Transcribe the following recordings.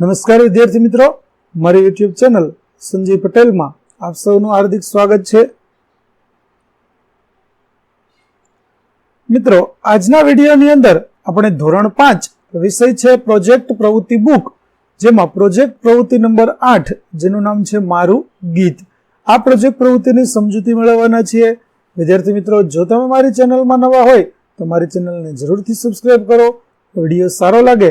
નમસ્કાર વિદ્યાર્થી મિત્રો. મારી યુટ્યુબ ચેનલ સંજય પટેલમાં આપ સૌનું હાર્દિક સ્વાગત છે. મિત્રો, આજના વિડીયોની અંદર આપણે ધોરણ પાંચ વિષય છે પ્રોજેક્ટ પ્રવૃત્તિ બુક જેમાં પ્રોજેક્ટ પ્રવૃત્તિ નંબર આઠ, જેનું નામ છે મારું ગીત. આ પ્રોજેક્ટ પ્રવૃત્તિની સમજૂતી મેળવવાના છીએ. વિદ્યાર્થી મિત્રો, જો તમે મારી ચેનલમાં નવા હોય તો મારી ચેનલને જરૂરથી સબસ્ક્રાઈબ કરો. વીડિયો સારો લાગે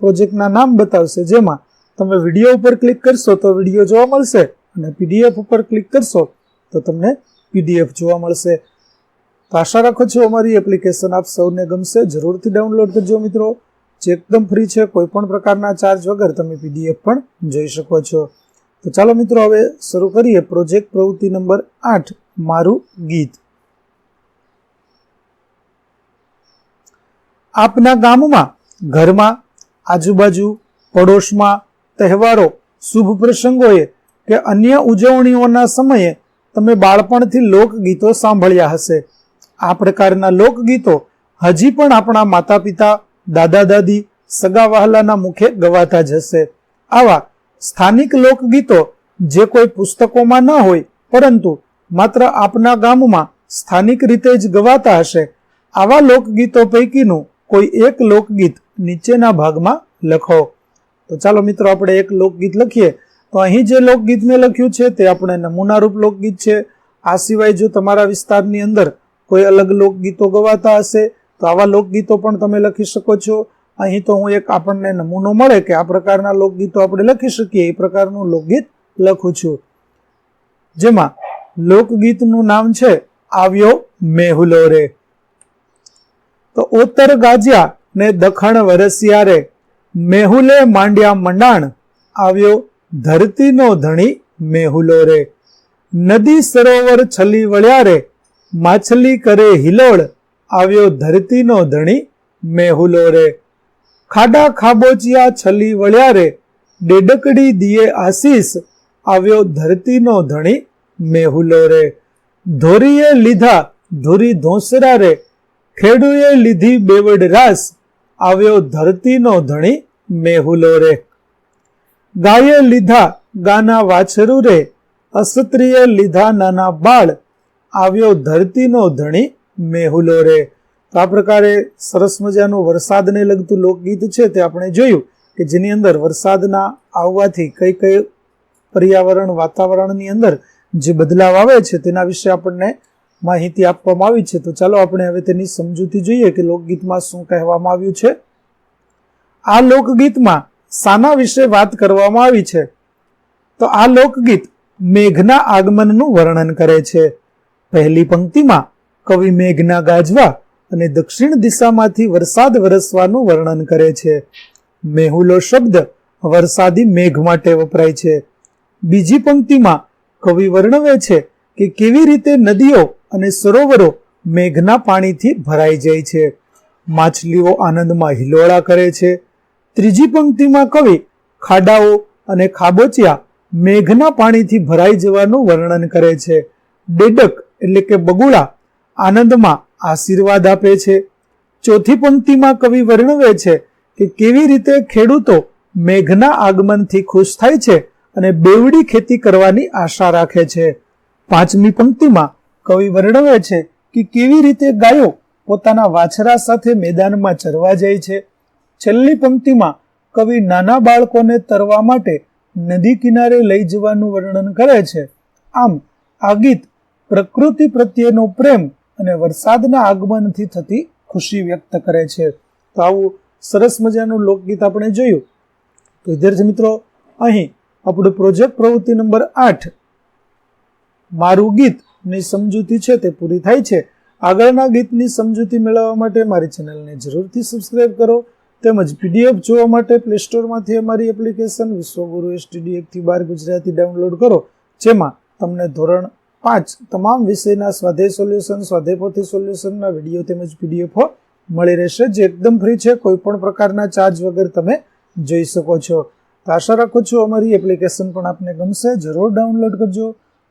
પ્રોજેક્ટના નામ બતાવશે. જેમાં તમે વીડિયો ઉપર ક્લિક કરશો તો વીડિયો જોવા મળશે અને પીડીએફ ઉપર ક્લિક કરશો તો તમને પીડીએફ જોવા મળશે. તો આશા રાખો છો અમારી એપ્લિકેશન આપ સૌને ગમશે. જરૂરથી ડાઉનલોડ કરજો મિત્રો. જે એકદમ ફ્રી છે કોઈ પણ પ્રકારના ચાર્જ વગર તમે પીડીએફ પણ જોઈ શકો છો. તો ચાલો મિત્રો, હવે શરૂ કરીએ પ્રોજેક્ટ પ્રવૃત્તિ નંબર આઠ, મારું ગીત. આપના ગામમાં, ઘરમાં આજુબાજુ પડોશમાં તહેવારો, શુભ પ્રસંગોએ કે અન્ય ઉજવણીઓના સમયે તમે બાળપણથી લોકગીતો સાંભળ્યા હશે. આ પ્રકારના લોકગીતો હજી પણ આપણા માતા પિતા દાદા દાદી, સગા વહાલાના મુખે ગવાતા જ હશે. આવા સ્થાનિક લોકગીતો જે કોઈ પુસ્તકોમાં ન હોય, પરંતુ માત્ર આપના ગામમાં સ્થાનિક રીતે જ ગવાતા હશે, આવા લોકગીતો પૈકીનું કોઈ એક લોકગીત નીચેના ભાગમાં લખો. તો ચાલો મિત્રો, આપણે એક લોકગીત લખીએ. તો અહીં જે લોકગીત મેં લખ્યું છે તે આપણે નમૂનારૂપ લોકગીત છે. આ સિવાય જો તમારા વિસ્તારની અંદર કોઈ અલગ લોકગીતો ગવાતા હશે, તો આવા લોકગીતો પણ તમે લખી શકો છો. અહીં તો હું એક આપણને નમૂનો મળે કે આ પ્રકારના લોકગીતો આપણે લખી શકીએ, એ પ્રકારનું લોકગીત લખું છું. જેમાં લોકગીતનું નામ છે, આવ્યો મેહુલો રે તો ઉત્તર ગાજ્યા ને દખણ વરસિયારે મેહુલે માંડ્યા મંડાણ આવ્યો ધરતીનો ધણી મેહુલો રે. નદી સરોવર છલી વળ્યા રે માછલી કરે હિલોળ આવ્યો ધરતીનો ધણી મેહુલો રે. ખાડા ખાબોચિયા છલી વળ્યા રે ડેડકડી દિયે આશીષ આવ્યો ધરતીનો ધણી મેહુલો રે. ધોરીએ લીધા ધોરી ધોસરા રે ખેડૂએ લીધી બેવડ રાસ, આવ્યો ધરતીનો ધણી મેહુલો રે. ગાયે લીધા ગાના વાછરુ રે, અસત્રીએ લીધા નાના બાળ, આવ્યો ધરતીનો ધણી મેહુલો રે. તો આ પ્રકારે સરસ મજાનું વરસાદને લગતું લોકગીત છે તે આપણે જોયું કે જેની અંદર વરસાદના આવવાથી કઈ કઈ પર્યાવરણ વાતાવરણની અંદર જે બદલાવ આવે છે તેના વિશે આપણને માહિતી આપવામાં આવી છે. તો ચાલો આપણે હવે તેની સમજૂતી જોઈએ કે લોકગીતમાં શું કહેવામાં આવ્યું છે. આ લોકગીતમાં સાના વિશે વાત કરવામાં આવી છે. તો આ લોકગીત મેઘના આગમનનું વર્ણન કરે છે. પહેલી પંક્તિમાં કવિ મેઘના ગાજવા અને દક્ષિણ દિશામાંથી વરસાદ વરસવાનું વર્ણન કરે છે. મેહુલો શબ્દ વરસાદી મેઘ માટે વપરાય છે. બીજી પંક્તિમાં કવિ વર્ણવે છે કે કેવી રીતે નદીઓ અને સરોવરો મેઘના પાણીથી ભરાઈ જાય છે? માછલીઓ આનંદમાં હિલોળા કરે છે. ત્રીજી પંક્તિમાં કવિ, ખાડાઓ અને ખાબોચિયા મેઘના પાણીથી ભરાઈ જવાનું વર્ણન કરે છે. ડેડક એટલે કે બગુળા આનંદમાં આશીર્વાદ આપે છે. ચોથી પંક્તિમાં કવિ વર્ણવે છે કે કેવી રીતે ખેડૂતો મેઘના આગમનથી ખુશ થાય છે અને બેવડી ખેતી કરવાની આશા રાખે છે. પાંચમી પંક્તિમાં કવિ વર્ણવે છે કે કેવી રીતે ગાયો પોતાના વાછરા સાથે મેદાનમાં ચરવા જાય છે. છેલ્લી પંક્તિમાં કવિ નાના બાળકોને તરવા માટે નદી કિનારે લઈ જવાનું વર્ણન કરે છે. આમ, આ ગીત પ્રકૃતિ પ્રત્યેનો પ્રેમ અને વરસાદના આગમનથી થતી ખુશી વ્યક્ત કરે છે. તો આવું સરસ મજાનું લોકગીત આપણે જોયું. તો વિદ્યાર્થી મિત્રો, અહીં આપણું પ્રોજેક્ટ પ્રવૃત્તિ નંબર આઠ મારું ગીતની સમજૂતી છે તે પૂરી થાય છે. આગળના ગીતની સમજૂતી મેળવવા માટે મારી ચેનલને જરૂરથી સબસ્ક્રાઇબ કરો. તેમજ પીડીએફ જોવા માટે પ્લે સ્ટોરમાંથી અમારી એપ્લિકેશન વિશ્વગુરુ એસટીડી એકથી બાર ગુજરાતી ડાઉનલોડ કરો. જેમાં તમને ધોરણ પાંચ તમામ વિષયના સ્વાધ્યાય સોલ્યુશન સ્વાધ્યાયપોથી સોલ્યુશનના વીડિયો તેમજ પીડીએફો મળી રહેશે. જે એકદમ ફ્રી છે. કોઈ પણ પ્રકારના ચાર્જ વગર તમે જોઈ શકો છો. તો આશા રાખું છું અમારી એપ્લિકેશન પણ આપને ગમશે. જરૂર ડાઉનલોડ કરજો.